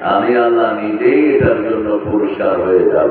আমি আল্লাহ নিজেই এটার জন্য পুরস্কার হয়ে যাব।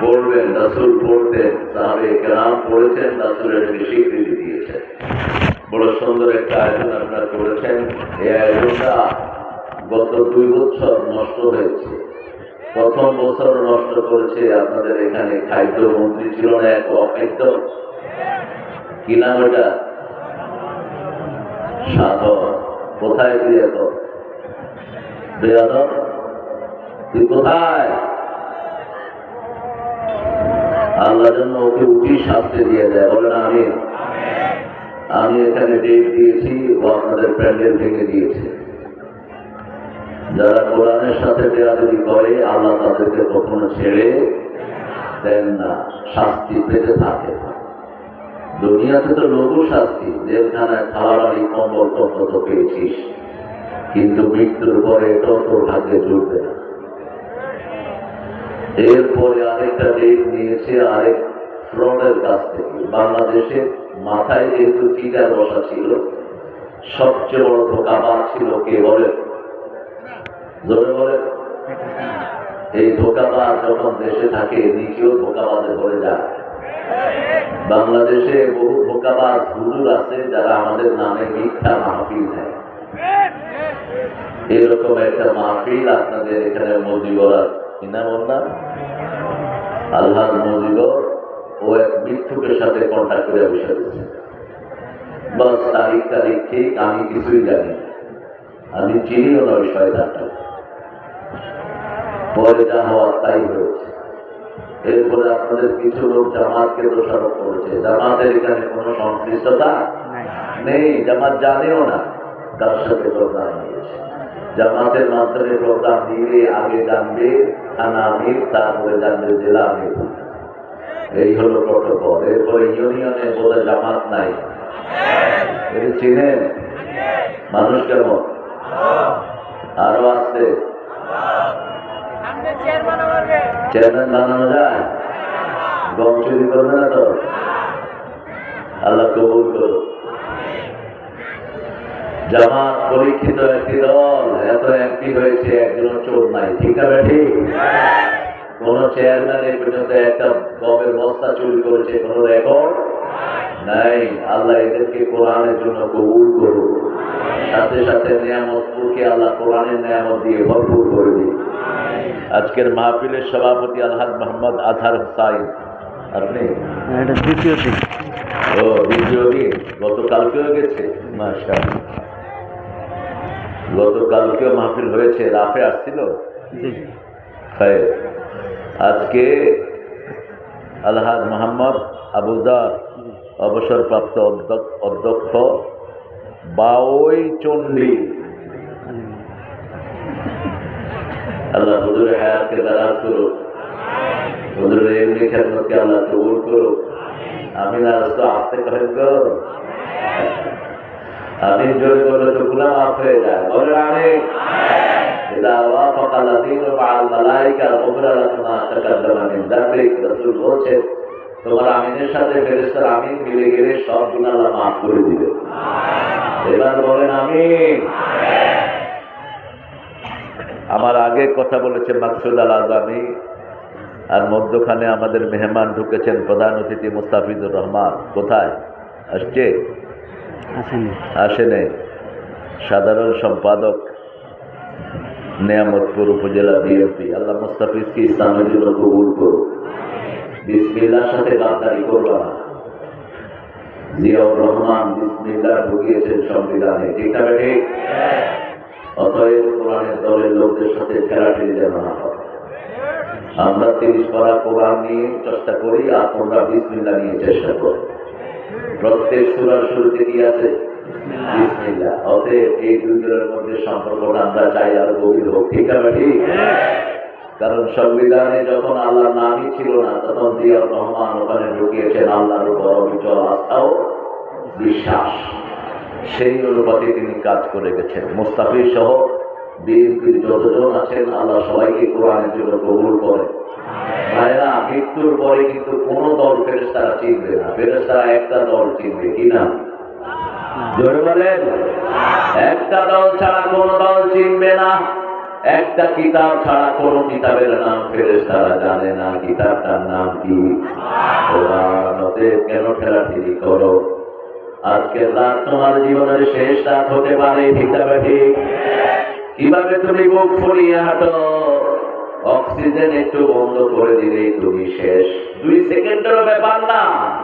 পড়বেন, রাসুল পড়তেন, সাহাবে কেরাম পড়েছেন, রাসুলের স্বীকৃতি দিয়েছেন। বড় সুন্দর একটা আয়োজন আপনারা করেছেন। এই আয়োজনটা গত দুই বছর নষ্ট হয়েছে। প্রথম বছর নষ্ট করেছে আপনাদের এখানে খাদ্য মন্ত্রী ছিল না, এক অখাদ্য। কি নাম ওটা? সাধন। কোথায় দিয়ে আল্লাহ জন্য ওকে উঠি শাস্তি দিয়ে দেয়। বলেন আমি আমি এখানে ডেট দিয়েছি ও আপনাদের প্যান্ডেল ভেঙে দিয়েছে। যারা কোরআনের সাথে বেরাদরি করে, আল্লাহ তাদেরকে কখনো ছেড়ে দেন না। শাস্তি পেতে থাকে। দুনিয়াতে তো লঘু শাস্তি। জেলখানায় খালাবাড়ি কম্বল তত তো পেয়েছিস। কিন্তু মৃত্যুর পরে এটাও তোর ভাগ্যে জুটবে না। এরপরে আরেকটা ডেট নিয়েছে, আরেক ফ্রডের কাছ থেকে। বাংলাদেশে মাথায় যেহেতু টিকার বসা ছিল, সবচেয়ে বড় ধোকাবাজ ছিল কে বলে? বলে। এই ধোকাবাজ যখন দেশে থাকে নিজেও ধোকাবাজে ভরে যায়। বাংলাদেশে বহু ধোকাবাজ হুজুর আছে যারা আমাদের নামে মিথ্যা মাহফিল নেয় এরকম একটা মাহফিল আপনাদের এখানে মজিবর কি নাম ওর নাম? আল্লাহ মজিবর ও এক মৃত্যুকের সাথে কন্ট্যাক্ট করে বসে বাস তারিখ তারিখ ঠিক আমি কিছুই জানি না। আমি চিনিও নয় শয়তানটা পরে যা হওয়ার তাই হয়েছে। এরপরে আপনাদের কিছু লোক জামাতকে দোষারোপ করেছে। জামাতের এখানে কোনো সংশ্লিষ্টতা নেই। জামাত জানেও না। তার সাথে প্রোগ্রাম নিয়েছে জামাতের মাধ্যমে প্রোগ্রাম নিলে আগে জানবে, থানা আমির, তারপরে জানবে জেলা আমির। এই হলো প্রটোকল। এরপরে ইউনিয়নে বোধহয় জামাত নাই। এটা চিনেন? মানুষ কেমন? আরও আসছে চেয়ারম্যান বানানো যায়? গম চুরি করবে না তো? আল্লাহ কবুল করো জামাত পরীক্ষিত একটি দল এত একটি হয়েছে একজন চোর নাই। ঠিক আছে ঠিক কোন চেয়ারম্যান এই পর্যন্ত একটা গমের বস্তা চুরি করেছে কোন রেকর্ড নাই। আল্লাহ এদেরকে কোরআনের জন্য কবুল করুন সাথে সাথে নিয়ামতপুরকে আল্লাহ কোরআনের নিয়ামত দিয়ে ভরপুর করে দিন আজকের মাহফিলের সভাপতি আলহাজ মোহাম্মদ আজহার হুসাইন। আপনি? এটা দ্বিতীয় দিন। ও দ্বিতীয় দিন। গতকালকেও গেছে? মাসা গতকালকেও মাহফিল হয়েছে রাফে আসছিল? আজকে আলহাজ মোহাম্মদ আবুজার অবসরপ্রাপ্ত অধ্যক্ষ- বাওই চণ্ডী। আল্লাহ হুজুরের হায়াতকে দারাজ করুক। হুজুরের এমনি খেদমতকে আল্লাহ কবুল আমি না আসতে করেন। তো আমি জোরে বলে তো গুলা মাফ হয়ে যায় বলে আমি إذا وافق الذين مع الملائكة غفر لك ما تقدم من ذنبك রাসূল বলছেন তোমার আমিনের সাথে ফেরেশতার আমিন মিলে গেলে সব গুনাহ আল্লাহ মাফ করে দিবে এবার বলেন আমিন আমার আগে কথা বলেছে মাকসুদ আল আজামি আর মধ্যখানে আমাদের মেহমান ঢুকেছেন প্রধান অতিথি মুস্তাফিজুর রহমান কোথায় আসছে আসেনি সাধারণ সম্পাদক নিয়ামতপুর উপজেলা বিএনপি আল্লাহ মুস্তাফিজকে ইসলামের জন্য কবুল করো বিসমিল্লার সাথে গাদ্দারি করবা না। জিয়াউর রহমান বিসমিল্লাহ ঢুকিয়েছেন সংবিধানে। ঠিক না ঠিক অতএব কোরআনের দলের লোকদের সাথে ঠেলাঠেলি যেন না হয়। আমরা তিরিশ পারা কোরআন নিয়ে চেষ্টা করি আর তোমরা বিসমিল্লা নিয়ে চেষ্টা করো। প্রত্যেক সুরার শুরুতে কি আছে? বিসমিল্লাহ। অতএব এই দুইজনের মধ্যে সম্পর্কটা আমরা চাই আরও গভীর হোক। ঠিক আছে ঠিক। কারণ সংবিধানে যখন আল্লাহর নামই ছিল না তখন জিয়াউর রহমান ওখানে ঢুকিয়েছেন আল্লাহর উপর অবিচল আস্থা ও বিশ্বাস। সেই অনুপাতে তিনি কাজ করে গেছেন। মুস্তাফিজ সহ বিএনপির যতজন আছেন আল্লাহ সবাইকে কোরআনের জন্য কবুল করে ভাইরা, মৃত্যুর পরে কিন্তু কোন দল ফেরেস্তারা চিনবে না। ফেরেস্তারা একটা দল চিনবে, কি না জোরে বলেন। একটা দল ছাড়া কোন দল চিনবে না। একটা কিতাব ছাড়া কোন কিতাবের নাম ফেরেস্তারা জানে না। কিতাবটার নাম কি? কেন ঠেলাঠেলি করো? আজকের রাত তোমার জীবনের শেষ রাত হতে পারে, ঠিক কীভাবে তুমি বুক ফুলিয়ে হাঁটো? অক্সিজেন একটু বন্ধ করে দিলেই তুমি শেষ। দুই সেকেন্ডেরও ব্যাপার না।